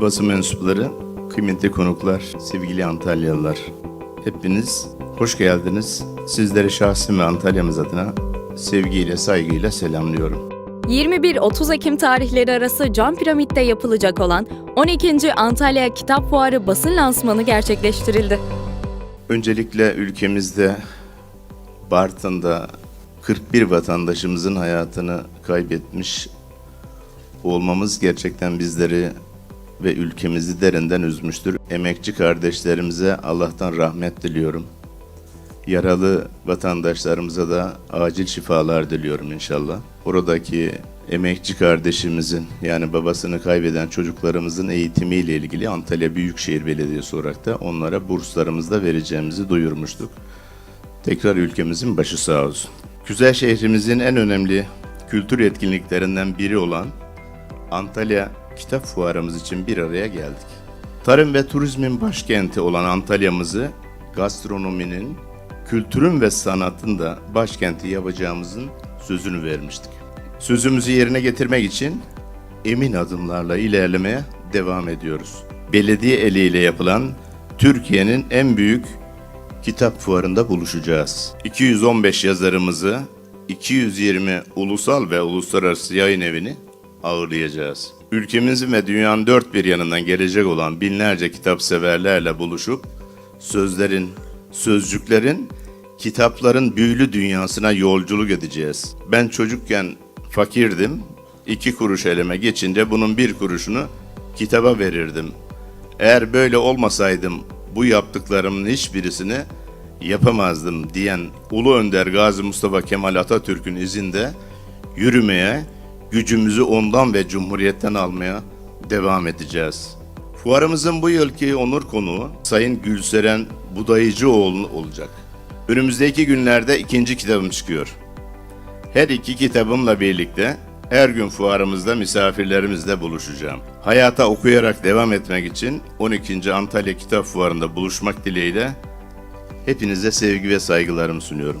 basın mensupları, kıymetli konuklar, sevgili Antalyalılar. Hepiniz hoş geldiniz. Sizleri şahsım ve Antalya'mız adına sevgiyle, saygıyla selamlıyorum. 21-30 Ekim tarihleri arası Cam Piramit'te yapılacak olan 12. Antalya Kitap Fuarı basın lansmanı gerçekleştirildi. Öncelikle ülkemizde Bartın'da 41 vatandaşımızın hayatını kaybetmiş olmamız gerçekten bizleri ve ülkemizi derinden üzmüştür. Emekçi kardeşlerimize Allah'tan rahmet diliyorum. Yaralı vatandaşlarımıza da acil şifalar diliyorum inşallah. Oradaki emekçi kardeşimizin yani babasını kaybeden çocuklarımızın eğitimiyle ilgili Antalya Büyükşehir Belediyesi olarak da onlara burslarımızı da vereceğimizi duyurmuştuk. Tekrar ülkemizin başı sağ olsun. Güzel şehrimizin en önemli kültür etkinliklerinden biri olan Antalya Kitap Fuarımız için bir araya geldik. Tarım ve turizmin başkenti olan Antalya'mızı gastronominin, kültürün ve sanatın da başkenti yapacağımızın sözünü vermiştik. Sözümüzü yerine getirmek için emin adımlarla ilerlemeye devam ediyoruz. Belediye eliyle yapılan Türkiye'nin en büyük kitap fuarında buluşacağız. 215 yazarımızı, 220 ulusal ve uluslararası yayın evini ağırlayacağız. Ülkemizin ve dünyanın dört bir yanından gelecek olan binlerce kitap severlerle buluşup sözlerin, sözcüklerin, kitapların büyülü dünyasına yolculuk edeceğiz. Ben çocukken fakirdim. iki kuruş elime geçince bunun bir kuruşunu kitaba verirdim. Eğer böyle olmasaydım bu yaptıklarımın hiçbirisini yapamazdım diyen Ulu Önder Gazi Mustafa Kemal Atatürk'ün izinde yürümeye, gücümüzü ondan ve Cumhuriyet'ten almaya devam edeceğiz. Fuarımızın bu yılki onur konuğu Sayın Gülseren Budayıcıoğlu olacak. Önümüzdeki günlerde ikinci kitabım çıkıyor. Her iki kitabımla birlikte her gün fuarımızda misafirlerimizle buluşacağım. Hayata okuyarak devam etmek için 12. Antalya Kitap Fuarı'nda buluşmak dileğiyle hepinize sevgi ve saygılarımı sunuyorum.